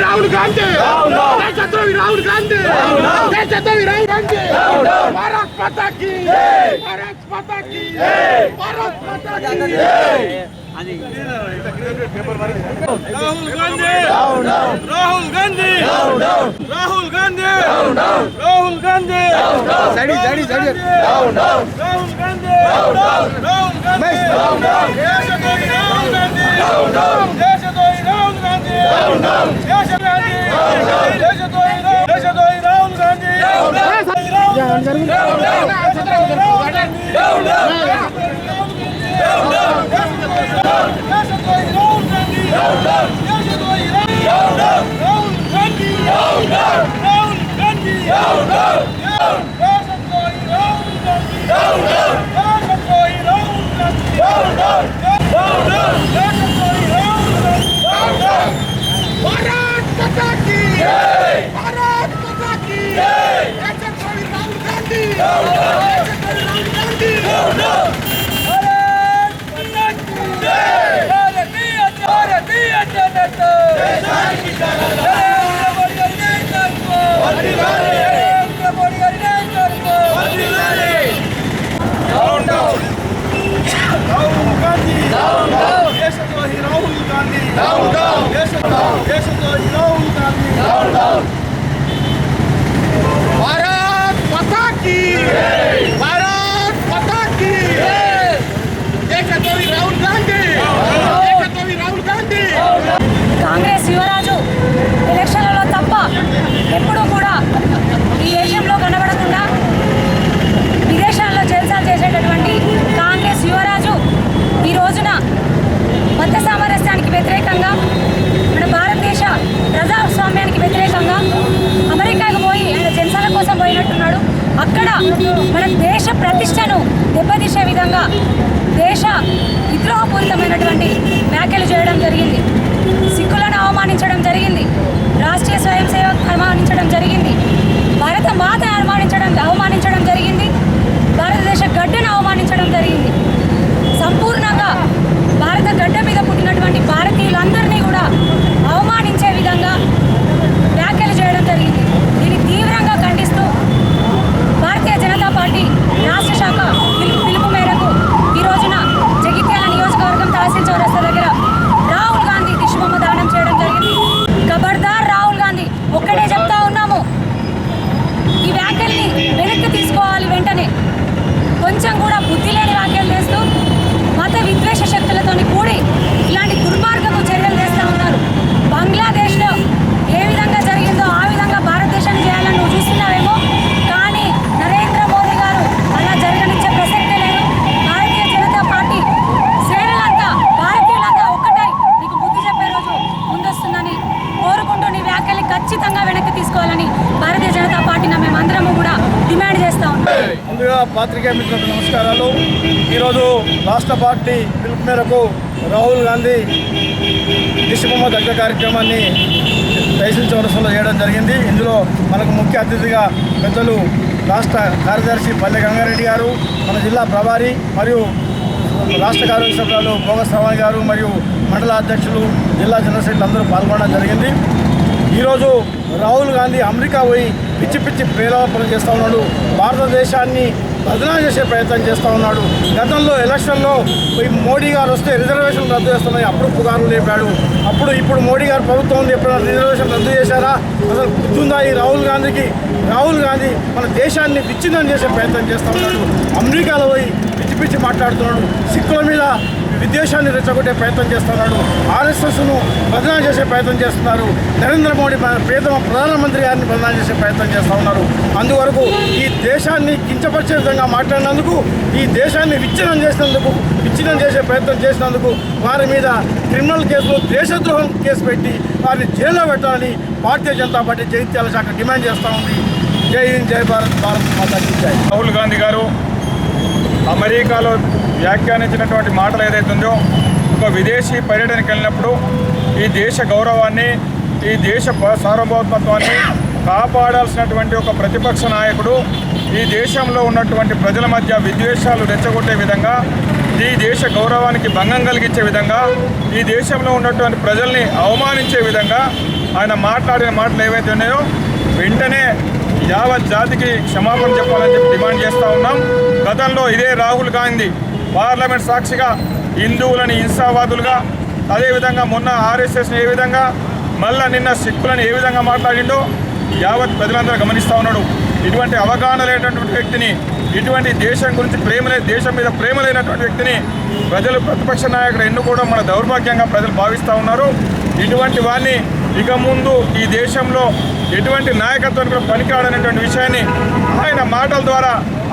రాహుల్ గాంధీ దేశద్రోహి రాహుల్ గాంధీ దేశద్రోహి రాహుల్ గాంధీ దేశద్రోహి రాహుల్ గాంధీ భారత్ మాతా కీ భారత్ మాతా కీ భారత్ మాతా key Rahul Gandhi Rahul Gandhi Rahul Gandhi Rahul Gandhi side side side Rahul Gandhi Rahul Gandhi Rahul Gandhi దేశద్రోహి దేశద్రోహి దేశద్రోహి రాహుల్ గాంధీ దేశద్రోహి రాహుల్ గాంధీ దేశద్రోహి రాహుల్ గాంధీ రాహుల్ గాంధీ దేశద్రోహి రాహుల్ గాంధీ దేశద్రోహి రాహుల్ గాంధీ దేశద్రోహి రాహుల్ గాంధీ భారత్ మాతా కీ భారత్ మాతా కీ దేశద్రోహి రాహుల్ గాంధీ దేశద్రోహి రాహుల్ గాంధీ భారతీయ భారతీయ జనతా నరేంద్ర మోడీ గారి నాయకత్వం నరేంద్ర మోడీ గారి నాయకత్వం రాహుల్ గాంధీ దేశద్రోహి రాహుల్ గాంధీ దేశద్రోహి రాహుల్ గాంధీ భారత్ మాతా కీ భారత్ మాతా కీ దేశద్రోహి రాహుల్ గాంధీ దేశద్రోహి రాహుల్ గాంధీ కాంగ్రెస్ యువరాజు ఎలక్షన్లలో తప్ప ఎప్పుడూ కూడా ఈ దేశంలో కనబడకుండా విదేశాల్లో జల్సాలు చేసేటటువంటి కాంగ్రెస్ యువరాజు ఈ రోజున మత సామరస్యానికి వ్యతిరేకంగా మన భారతదేశ ప్రజాస్వామ్యానికి వ్యతిరేకంగా అమెరికాకు పోయి ఆయన జనసాల కోసం పోయినట్టున్నాడు అక్కడ మన దేశ ప్రతిష్టను దెబ్బతీసే విధంగా దేశ విద్రోహపూరితమైనటువంటి వ్యాఖ్యలు చేయడం జరిగింది సిక్కులను అవమానించడం జరిగింది రాష్ట్రీయ స్వయం సేవక్ అవమానించడం జరిగింది భారత మాత అవమానించడం అవమానించడం జరిగింది భారతదేశ గడ్డను అవమానించడం జరిగింది సంపూర్ణంగా భారత గడ్డ మీద పుట్టినటువంటి భారతీయులందరినీ కూడా అవమానించే విధంగా వ్యాఖ్యలు చేయడం జరిగింది దీన్ని తీవ్రంగా ఖండిస్తూ భారతీయ జనతా పార్టీ రాష్ట్ర శాఖ పిలుపు పిలుపు మేరకు ఈ రోజున జగిత్యాల నియోజకవర్గం తహసీల్ చౌరస్తా దగ్గర రాహుల్ గాంధీ దిశబొమ్మ దానం చేయడం జరిగింది ఖబర్దార్ రాహుల్ గాంధీ ఒక్కడే చెప్తా ఉన్నాము ఈ వ్యాఖ్యల్ని వెనక్కి తీసుకోవాలి వెంటనే కొంచెం కూడా బుద్ధి లేని వ్యాఖ్యలు చేస్తూ మత విద్వేష శక్తులతోని కూడి ఇలాంటి దుర్మార్గపు చర్యలు చేస్తూ ఉన్నారు బంగ్లాదేశ్లో ఏ విధంగా జరిగిందో ఆ విధంగా భారతదేశాన్ని చేయాలని నువ్వు చూస్తున్నావేమో కానీ నరేంద్ర మోదీ గారు అలా జరగనిచ్చే ప్రసక్తే లేదు భారతీయ జనతా పార్టీ శ్రేణులంతా భారతీయులంతా ఒక్కటై నీకు బుద్ధి చెప్పే రోజు ముందొస్తుందని కోరుకుంటూ నీ వ్యాఖ్యల్ని ఖచ్చితంగా వెనక్కి తీసుకోవాలని భారతీయ జనతా పార్టీని మేమందరము కూడా డిమాండ్ చేస్తా ఉన్నాం ముందుగా పాత్రికేయ మిత్రులకు నమస్కారాలు. ఈరోజు రాష్ట్ర పార్టీ పిలుపు మేరకు రాహుల్ గాంధీ దిశబొమ్మ దగ్గర కార్యక్రమాన్ని తహసీల్ చౌరస్లో చేయడం జరిగింది. ఇందులో మనకు ముఖ్య అతిథిగా పెద్దలు రాష్ట్ర కార్యదర్శి పల్లె గంగారెడ్డి గారు మన జిల్లా ప్రభారి మరియు రాష్ట్ర కార్యదర్శి సభ్యులు భోగ శ్రవణ్ గారు మరియు మండల అధ్యక్షులు జిల్లా జనరల్ అందరూ పాల్గొనడం జరిగింది. ఈరోజు రాహుల్ గాంధీ అమెరికా పోయి పిచ్చి పిచ్చి ప్రేలాపన చేస్తూ ఉన్నాడు. భారతదేశాన్ని బదనాలు చేసే ప్రయత్నం చేస్తూ ఉన్నాడు. గతంలో ఎలక్షన్లో మోడీ గారు వస్తే రిజర్వేషన్ రద్దు చేస్తున్నాయి అప్పుడు పుగారు లేపాడు. అప్పుడు ఇప్పుడు మోడీ గారు ప్రభుత్వం ఉంది ఎప్పుడైనా రిజర్వేషన్ రద్దు చేశారా? అసలు గుర్తుందా ఈ రాహుల్ గాంధీకి? రాహుల్ గాంధీ మన దేశాన్ని విచ్ఛిన్నం చేసే ప్రయత్నం చేస్తూ ఉన్నాడు. అమెరికాలో పోయి పిచ్చి పిచ్చి మాట్లాడుతున్నాడు. సిక్కుల మీద విద్వేషాన్ని రెచ్చగొట్టే ప్రయత్నం చేస్తున్నాడు ఆర్ఎస్ఎస్ను బదనాం చేసే ప్రయత్నం చేస్తున్నారు. నరేంద్ర మోడీ మన ప్రియతమ ప్రధానమంత్రి గారిని బదనాం చేసే ప్రయత్నం చేస్తూ ఉన్నారు. అందువరకు ఈ దేశాన్ని కించపరిచే విధంగా మాట్లాడినందుకు ఈ దేశాన్ని విచ్ఛిన్నం చేసినందుకు విచ్ఛిన్నం చేసే ప్రయత్నం చేసినందుకు వారి మీద క్రిమినల్ కేసులు దేశద్రోహం కేసు పెట్టి వారిని జైల్లో పెట్టాలని భారతీయ జనతా పార్టీ జగిత్యాల శాఖ డిమాండ్ చేస్తూ ఉంది. జై హింద్ జై భారత్ భారత్ మాతాకి జై. రాహుల్ గాంధీ గారు అమెరికాలో వ్యాఖ్యానించినటువంటి మాటలు ఏదైతే ఉందో ఒక విదేశీ పర్యటనకి వెళ్ళినప్పుడు ఈ దేశ గౌరవాన్ని ఈ దేశ సార్వభౌమత్వాన్ని కాపాడాల్సినటువంటి ఒక ప్రతిపక్ష నాయకుడు ఈ దేశంలో ఉన్నటువంటి ప్రజల మధ్య విద్వేషాలు రెచ్చగొట్టే విధంగా ఈ దేశ గౌరవానికి భంగం కలిగించే విధంగా ఈ దేశంలో ఉన్నటువంటి ప్రజల్ని అవమానించే విధంగా ఆయన మాట్లాడిన మాటలు ఏవైతే ఉన్నాయో వెంటనే యావత్ జాతికి క్షమాపణ చెప్పాలని చెప్పి డిమాండ్ చేస్తూ ఉన్నాం. గతంలో ఇదే రాహుల్ గాంధీ పార్లమెంట్ సాక్షిగా హిందువులని హింసావాదులుగా అదేవిధంగా మొన్న ఆర్ఎస్ఎస్ని ఏ విధంగా మళ్ళా నిన్న సిక్కులను ఏ విధంగా మాట్లాడిండో యావత్ ప్రజలందరూ గమనిస్తూ ఉన్నాడు. ఇటువంటి అవగాహన లేనటువంటి వ్యక్తిని ఇటువంటి దేశం గురించి ప్రేమ దేశం మీద ప్రేమ లేనటువంటి వ్యక్తిని ప్రజలు ప్రతిపక్ష నాయకుడు ఎన్నుకోవడం మన దౌర్భాగ్యంగా ప్రజలు భావిస్తూ ఉన్నారు. ఇటువంటి వారిని ఇక ముందు ఈ దేశంలో ఎటువంటి నాయకత్వానికి కూడా పనికిరాడనేటువంటి విషయాన్ని ఆయన మాటల ద్వారా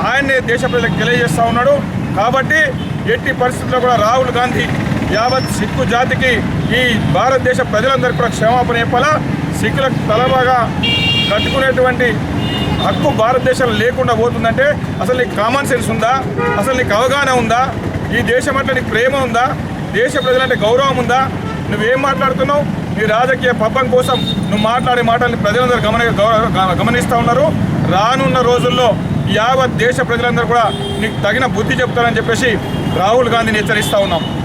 ఆయన్నే దేశ ప్రజలకు తెలియజేస్తూ ఉన్నాడు. కాబట్టి ఎట్టి పరిస్థితుల్లో కూడా రాహుల్ గాంధీ యావత్ సిక్కు జాతికి ఈ భారతదేశ ప్రజలందరికీ కూడా క్షమాపణ చెప్పాలా? సిక్కులకు తలబాగా కట్టుకునేటువంటి హక్కు భారతదేశంలో లేకుండా పోతుందంటే అసలు నీకు కామన్ సెన్స్ ఉందా? అసలు నీకు అవగాహన ఉందా? ఈ దేశం అంటే నీకు ప్రేమ ఉందా? దేశ ప్రజలంటే గౌరవం ఉందా? నువ్వేం మాట్లాడుతున్నావు? నీ రాజకీయ పబ్బం కోసం నువ్వు మాట్లాడే మాటల్ని ప్రజలందరూ గమని గ- గమనిస్తూ ఉన్నారు. రానున్న రోజుల్లో యావత్ దేశ ప్రజలందరూ కూడా నీకు తగిన బుద్ధి చెప్తారని చెప్పేసి రాహుల్ గాంధీని హెచ్చరిస్తూ ఉన్నాం.